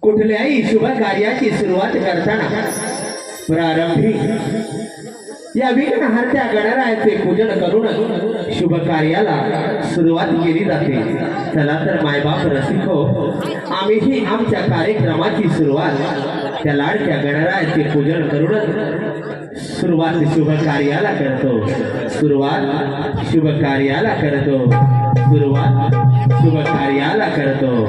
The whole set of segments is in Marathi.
कुठल्याही शुभ कार्याची सुरुवात करताना प्रारंभी. या विघ्नहर्त्या गणरायाचे पूजन करून शुभ कार्याला सुरुवात केली जाते. चला तर मायबाप रसिको आम्हीही आमच्या कार्यक्रमाची सुरुवात त्या लाडक्या गणरायाचे पूजन करूनच सुरुवात शुभ कार्याला करतो. सुरुवात शुभ कार्याला करतो. सुरुवात शुभ कार्याला करतो.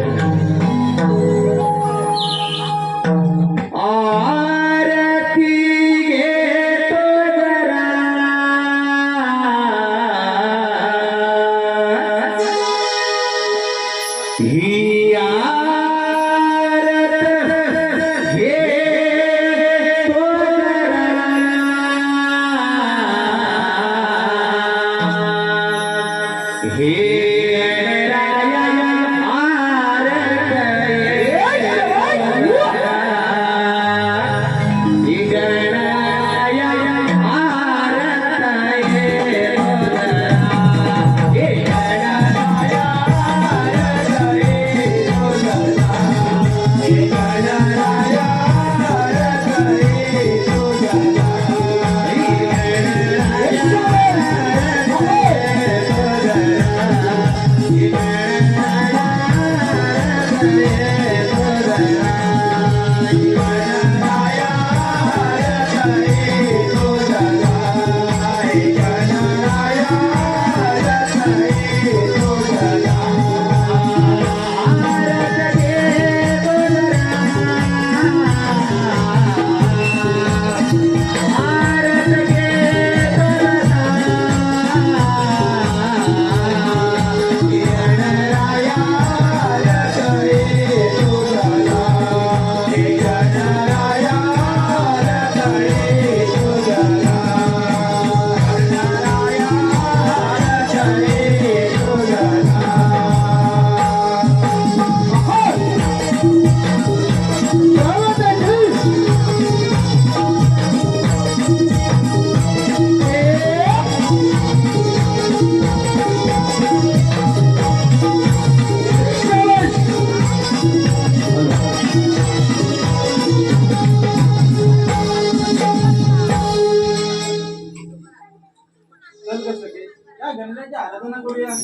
या गणरायाची आराधना करूया.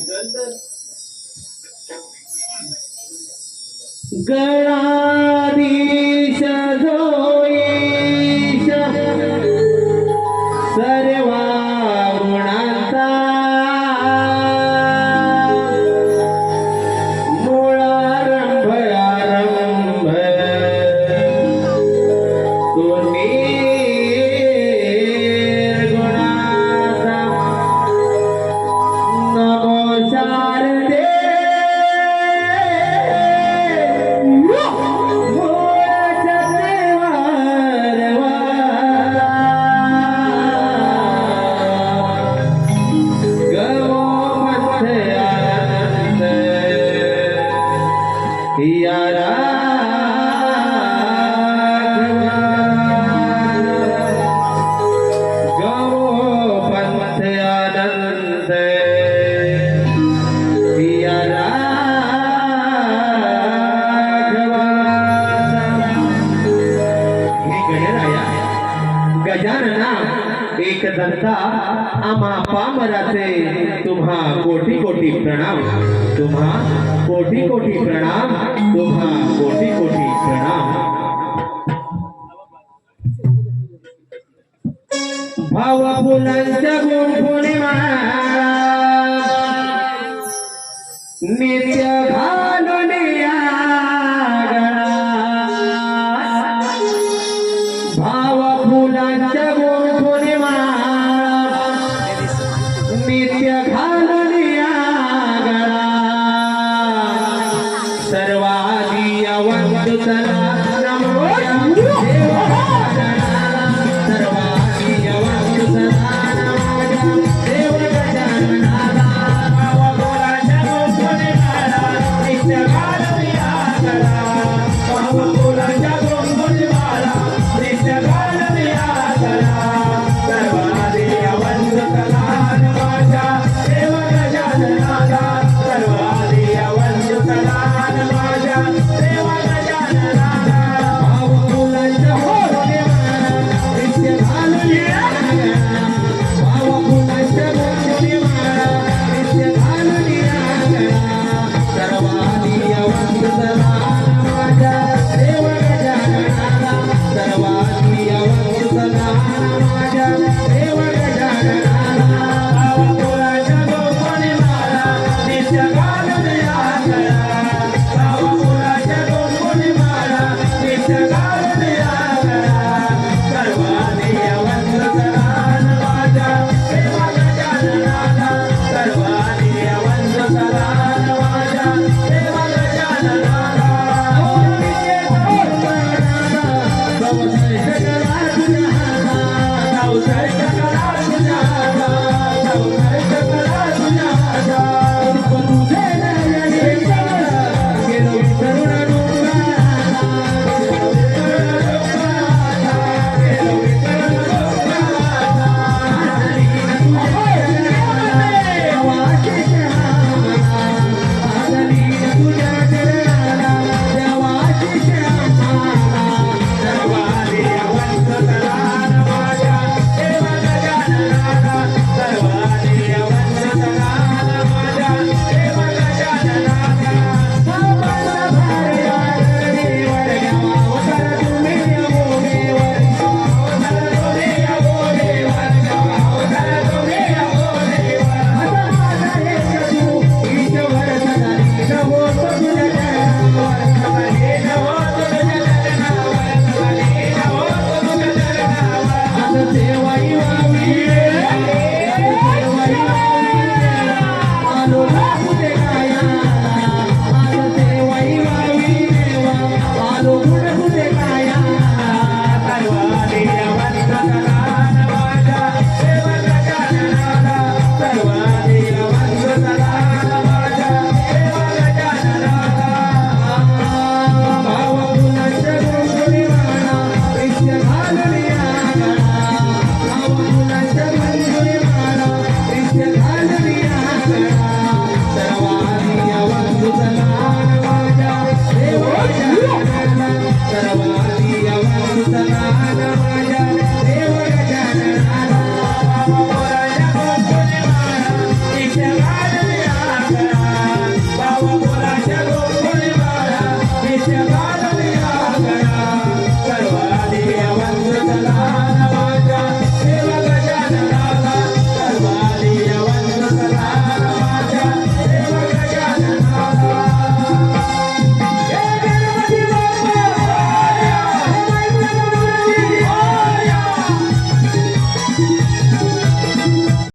गणाधीश गजानना, एक दंता आम्हा पामराचे तुम्हा कोटी कोटी प्रणाम। तुम्हा कोटी कोटी प्रणाम, तुम्हा कोटी कोटी प्रणाम। भाव फुलांच्या गुण पौर्णिमा नित्य घालून Raja.